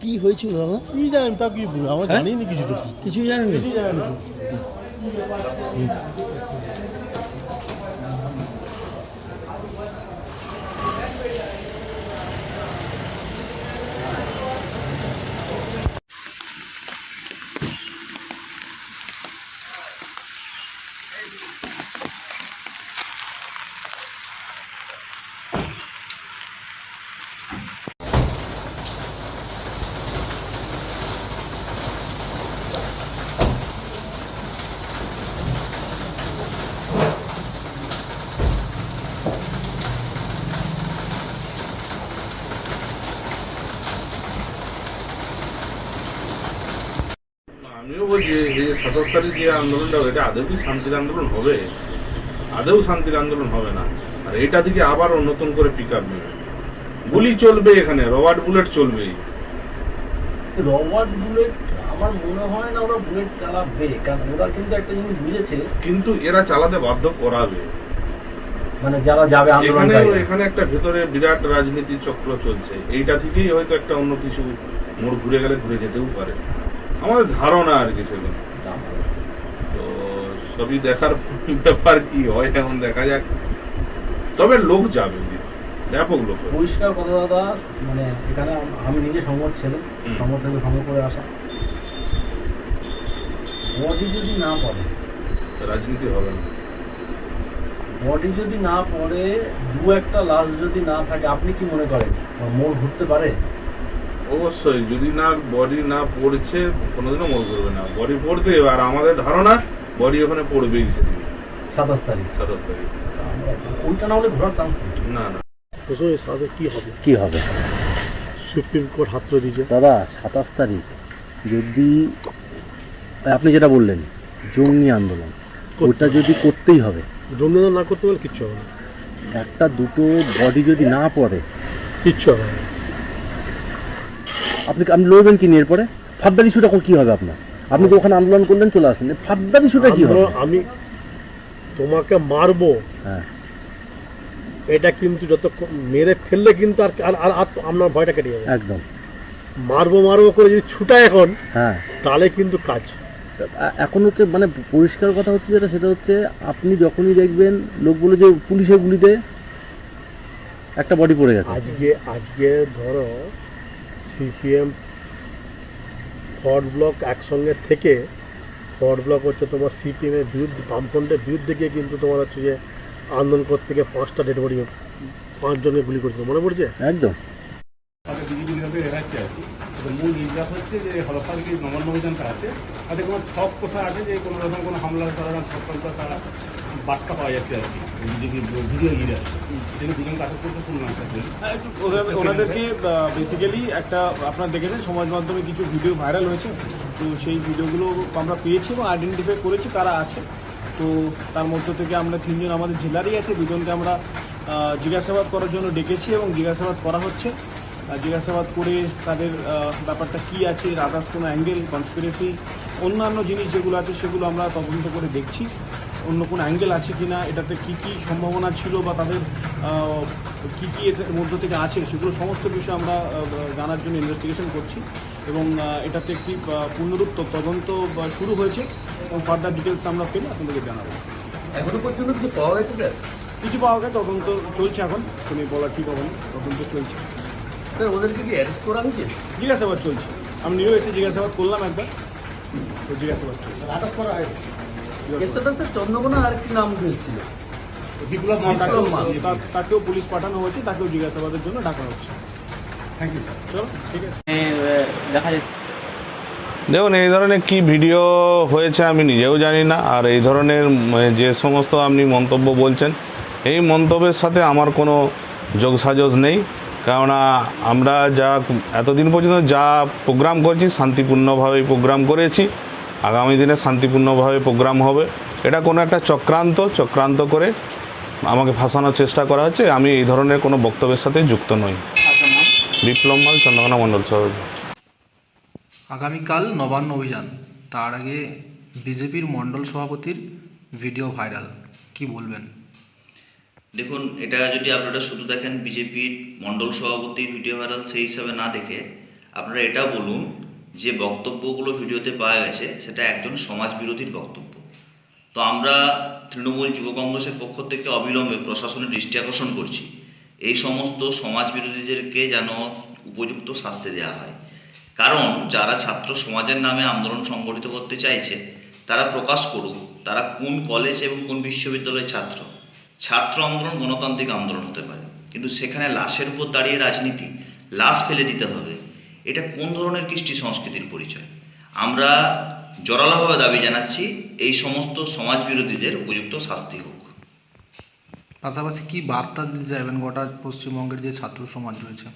কি হয়েছিল দাদা কি জানেন তা কি বলব? আমার হ্যাঁ? জানি না কিছু তো কিছু জানেন না? কিছুই জানি না আমিও বলছি এই যে সাতাশ তারিখ যে আন্দোলনটা হবে, এটা আদৌ কি শান্তির আন্দোলন হবে? আদৌ শান্তির আন্দোলন হবে না। আর এটা থেকে আবার নতুন করে পিক আপ নেবে। গুলি চলবে এখানে রবার্ট বুলেট চলবে রবার্ট বুলেট আমার মনে হয় না ওরা বুলেট চালাবে কারণ ওরা কিন্তু একটা জিনিস বুঝেছে। কিন্তু এরা চালাতে বাধ্য করাবে। মানে যারা যাবে এখানে এখানে একটা ভেতরে বিরাট রাজনীতি চক্র চলছে। এইটা থেকেই হয়তো একটা অন্য কিছু মোড় ঘুরে গেলে ঘুরে যেতেও পারে। আমাদের ধারণা আর কি সেগুলো। সবই দেখার ব্যাপার কি হয় এখন দেখা যাক। তবে লোক যাবে ব্যাপক লোক পরিষ্কার কথা দাদা মানে এখানে আমি নিজে ছিলাম হুম। সংবাদ থেকে সংগ্রহ করে আসা। বডি যদি না পড়ে রাজনীতি হবে না। বডি যদি না পড়ে দু একটা লাশ যদি না থাকে আপনি কি মনে করেন? মোড় ঘুরতে পারে? অবশ্যই যদি না বডি না পড়ছে কোনোদিনও মনে করবে না। বডি পড়তে হবে আর আমাদের ধারণা বডি ওখানে পড়বেই সেদিন সাতাশ তারিখ। সাতাশ তারিখ। ওইটা না হলে ঘোরার চান্স না না। সাথে কি হবে? কি হবে? সুপ্রিম কোর্ট হাত তুলে দিয়েছে। দাদা সাতাশ তারিখ। যদি আপনি যেটা বললেন জঙ্গি আন্দোলন ওটা যদি করতেই হবে। জঙ্গিদান না করতে পারলে কিচ্ছু হবে না। একটা দুটো বডি যদি না পড়ে কিচ্ছু হবে না। আপনি আপনি লড়বেন কি নিয়ে এরপরে? ফাদ্দার ইস্যুটা এখন কি হবে আপনার? আপনি তো ওখানে আন্দোলন করলেন চলে আসেন। ফাদ্দার ইস্যুটা কি আমরা- আমি তোমাকে মারবো। হ্যাঁ। এটা কিন্তু যত মেরে ফেললে কিন্তু আর আর আর আপনার ভয়টা কেটে যাবে। একদম। মারবো মারবো করে যদি ছুটায় এখন হ্যাঁ। তাহলে কিন্তু কাজ। এখন হচ্ছে মানে পরিষ্কার কথা হচ্ছে যেটা সেটা হচ্ছে আপনি যখনই দেখবেন লোকগুলো যে পুলিশের গুলিতে একটা বডি পড়ে গেছে। আজকে আজকে ধরো সিপিএম ফর্ড ব্লক একসঙ্গে থেকে ফর্ড ব্লক হচ্ছে তোমার সিপিএম এর বিরুদ্ধে, বামফ্রন্টের বিরুদ্ধে গিয়ে কিন্তু তোমার হচ্ছে যে আন্দোলন করতে গিয়ে পাঁচটা ডেড বডি পাঁচজনকে গুলি করেছিল। মনে পড়ছে? একদম। তাদের বিজিবিভাবে এড়াচ্ছে আর কি। মূল নির্যাস হচ্ছে যে হরপ্পার যে নবান্ন অভিযানটা আছে। তাতে কোনো ছক কষা আছে যে কোনো রকম কোনো হামলা করার ছক তারা বার্তা পাওয়া যাচ্ছে আর কি। ভিডিও ইয়ে আছে যেগুলো দুজন আটক করতে শুনলাম হ্যাঁ, ওনাদেরকে বেসিক্যালি একটা আপনারা দেখেছেন সমাজ মাধ্যমে কিছু ভিডিও ভাইরাল হয়েছে। তো সেই ভিডিওগুলো আমরা পেয়েছি এবং আইডেন্টিফাই করেছি কারা আছে। তো তার মধ্য থেকে আমরা তিনজন আমাদের জেলারই আছে। দুজনকে আমরা জিজ্ঞাসাবাদ করার জন্য ডেকেছি এবং জিজ্ঞাসাবাদ করা হচ্ছে। জিজ্ঞাসাবাদ করে তাদের ব্যাপারটা কি আছে আদার্স কোনো অ্যাঙ্গেল কনস্পিরেসি অন্যান্য জিনিস যেগুলো আছে সেগুলো আমরা তদন্ত করে দেখছি। অন্য কোনো অ্যাঙ্গেল আছে কি না এটাতে কি কি সম্ভাবনা ছিল বা তাদের কি কি এর মধ্য থেকে আছে সেগুলো সমস্ত বিষয় আমরা জানার জন্য ইনভেস্টিগেশন করছি এবং এটাতে একটি পূর্ণরূপ তদন্ত শুরু হয়েছে এবং ফার্দার ডিটেলস আমরা পেলে আপনাদেরকে জানাব। এখনও পর্যন্ত কিছু পাওয়া গেছে স্যার? কিছু পাওয়া গেছে তদন্ত চলছে এখন। তুমি বলা ঠিক হবে তদন্ত চলছে। ওদেরকে কি অ্যারেস্ট করা হয়েছে জিজ্ঞাসাবাদ চলছে। আমি নিজেও এসে জিজ্ঞাসাবাদ করলাম একবার। তো জিজ্ঞাসাবাদ চলছে। আটক করা হয় এর সাথে স্যার চন্দ্রকোনা আর কি নাম উঠেছিল বিপ্লব তাকেও পুলিশ পাঠানো হয়েছে তাকেও জিজ্ঞাসাবাদের জন্য ডাকা হচ্ছে। থ্যাংক ইউ স্যার চলো ঠিক আছে। দেখুন এই ধরনের কি ভিডিও হয়েছে আমি নিজেও জানি না আর এই ধরনের যে সমস্ত আপনি মন্তব্য বলছেন এই মন্তব্যের সাথে আমার কোনো যোগসাজস নেই। কেননা আমরা যা এতদিন পর্যন্ত যা প্রোগ্রাম করেছি শান্তিপূর্ণভাবে প্রোগ্রাম করেছি, আগামী দিনে শান্তিপূর্ণভাবে প্রোগ্রাম হবে। এটা কোনো একটা চক্রান্ত চক্রান্ত করে আমাকে ফাঁসানোর চেষ্টা করা হচ্ছে। আমি এই ধরনের কোনো বক্তব্যের সাথে যুক্ত নই। বিপ্লব মাল, চন্দ্রকোনা মণ্ডল সভাপতি আগামীকাল নবান্ন অভিযান। তার আগে বিজেপির মণ্ডল সভাপতির ভিডিও ভাইরাল। কি বলবেন? দেখুন, এটা যদি আপনারা শুধু দেখেন বিজেপির মণ্ডল সভাপতির ভিডিও ভাইরাল সেই হিসাবে না দেখে, আপনারা এটা বলুন যে বক্তব্যগুলো ভিডিওতে পাওয়া গেছে, সেটা একজন সমাজ বিরোধীর বক্তব্য। তো আমরা তৃণমূল যুব কংগ্রেসের পক্ষ থেকে অবিলম্বে প্রশাসনের দৃষ্টি আকর্ষণ করছি। এই সমস্ত সমাজ বিরোধীদেরকে যেন উপযুক্ত শাস্তি দেওয়া হয়। কারণ যারা ছাত্র সমাজের নামে আন্দোলন সংগঠিত করতে চাইছে, তারা প্রকাশ করুক, তারা কোন কলেজ এবং কোন বিশ্ববিদ্যালয়ের ছাত্র। ছাত্র আন্দোলন গণতান্ত্রিক আন্দোলন হতে পারে। কিন্তু সেখানে লাশের উপর দাঁড়িয়ে রাজনীতি লাশ ফেলে দিতে হবে এটা কোন ধরনের কৃষ্টি সংস্কৃতির পরিচয়? আমরা জোরালোভাবে দাবি জানাচ্ছি এই সমস্ত সমাজ বিরোধীদের উপযুক্ত শাস্তি হোক। পাশাপাশি কি বার্তা দিতে চাইবেন গোটা পশ্চিমবঙ্গের যে ছাত্র সমাজ রয়েছে?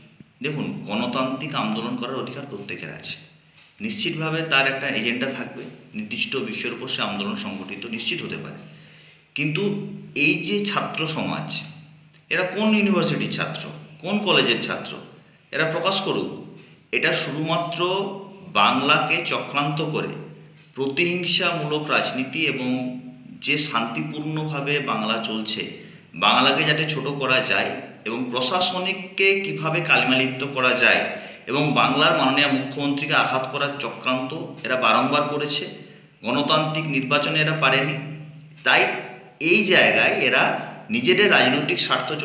দেখুন গণতান্ত্রিক আন্দোলন করার অধিকার প্রত্যেকের আছে। নিশ্চিতভাবে তার একটা এজেন্ডা থাকবে নির্দিষ্ট বিষয়ের উপর সে আন্দোলন সংগঠিত নিশ্চিত হতে পারে। কিন্তু এই যে ছাত্র সমাজ, এরা কোন ইউনিভার্সিটির ছাত্র? কোন কলেজের ছাত্র? এরা প্রকাশ করুক, এটা শুধুমাত্র বাংলাকে চক্রান্ত করে প্রতিহিংসামূলক রাজনীতি এবং যে শান্তিপূর্ণভাবে বাংলা চলছে, বাংলাকে যাতে ছোট করা যায় এবং প্রশাসনিককে কীভাবে কালিমালিপ্ত করা যায় এবং বাংলার মাননীয় মুখ্যমন্ত্রীকে আঘাত করার চক্রান্ত এরা বারংবার করেছে, গণতান্ত্রিক নির্বাচনে এরা পারেনি। তাই এই জায়গায় এরা নিজেদের রাজনৈতিক স্বার্থ